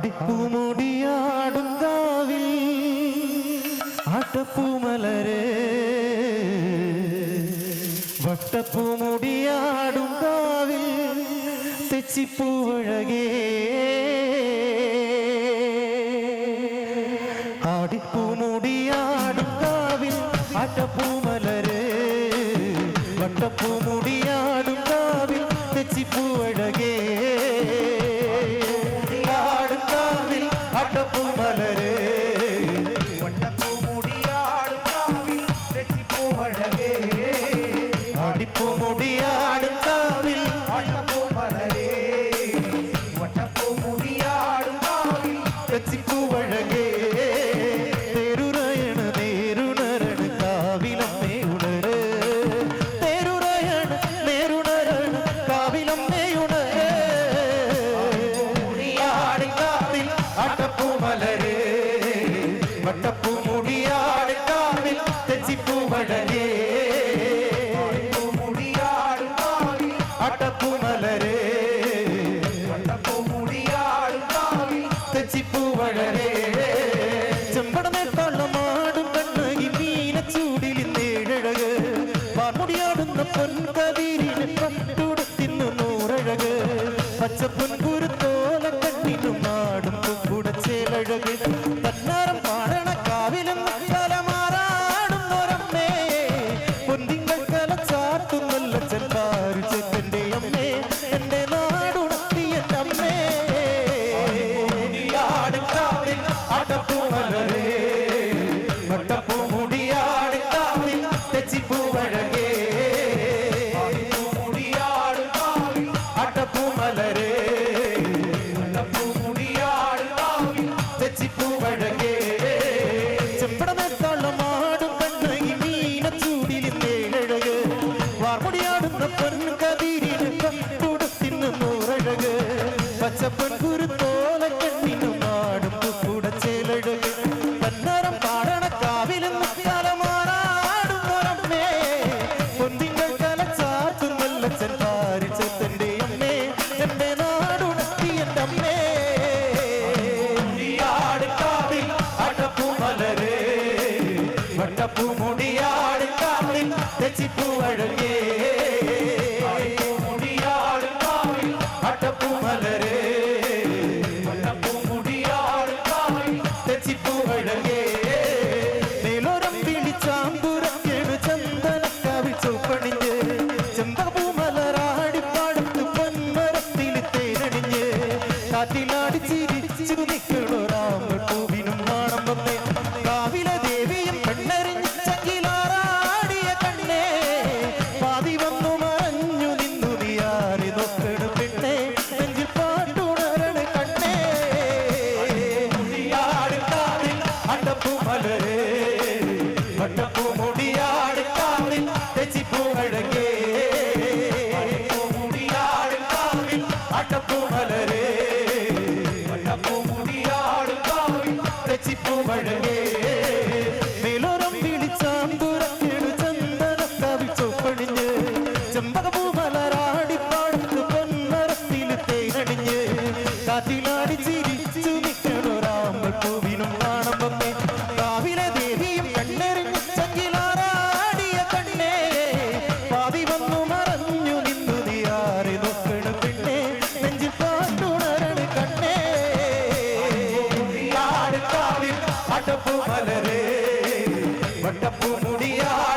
ഇടിപ്പുമുടിയാടും കാവിൽ. ആട്ടപ്പൂമലരെ. വട്ടപ്പൂമുടിയാടും കാവിൽ. തെച്ചിപ്പൂവഴകേ. ആടിപ്പൂമുടിയാടും കാവിൽ. ആട്ടപ്പൂമലരെ. വട്ടപ്പൂമുടിയാടും കാവിൽ. തെച്ചിപ്പൂവഴ ঘটক வட்டப்பூ முடியாடு காவில் தச்சிப்பூ மடலே முடியாடு காவில் அட்டப்பூ மலரே வட்டப்பூ முடியாடு காவில் தச்சிப்பூ மலரே ചെമ്പടമേ തള്ളമാടും കണ്ണകി മീനച്ചൂടിൽ നേഴഴക് പാർമുടിയാടുന്ന പൊൻകതിരിന് പട്ടുടത്തിന്നു നൂറഴക്. പച്ചപ്പൊൻകുരുത്തോലക്കണ്ണിനും നാടും കുടച്ചേലഴക് പന്നാരം പച്ചപ്പൻ കുരുത്തോലക്കെട്ടിനും നാടും കൂടച്ചേലഴ് തന്നരം പാടണ കാവിലും തലമാറാടുന്നേ Yeah.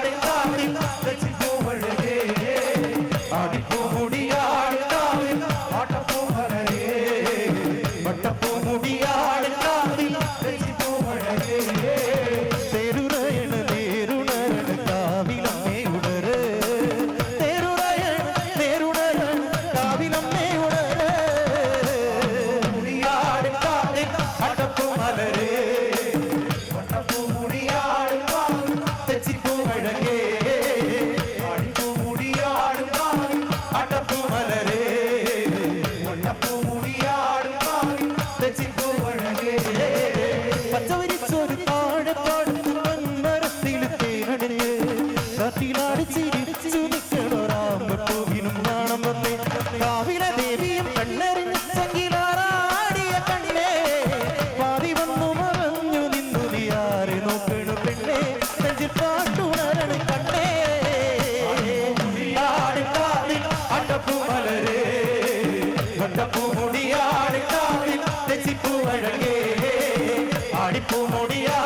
முடியாது